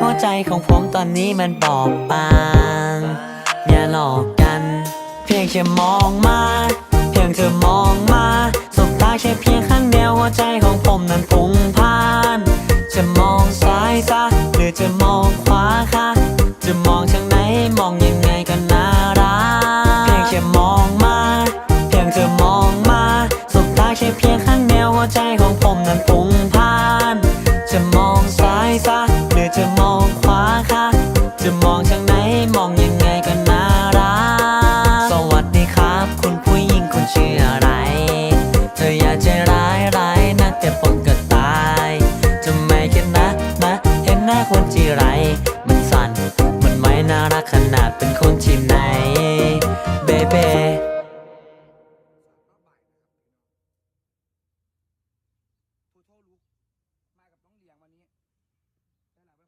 หัวใจของผมตอนนี้มันบอบบาง อย่าหลอกกัน เพียงแค่มองมา เพียงเธอมองมาสบตาแค่เพียงข้างเดียวหัวใจของผมนั้นพุ่งพ่าน จะมองซ้ายซะหรือจะมองขวาคะจะมองทางไหนมองยังไงก็น่ารัก เพียงแค่มองมา เพียงเธอมองมาสบตาแค่เพียงข้างเดียวหัวใจของผมนั้นพุ่ง มองทางไหนมองยังไงก็น่ารัก สวัสดีครับ คุณผู้หญิงคุณชื่ออะไร เธออยากจะร้ายร้ายนะแต่ผมก็ตายจะไม่คิดนะนะ เห็นหน้าคนจีไร มันสั่น มันไม่น่ารักขนาดเป็นคนที่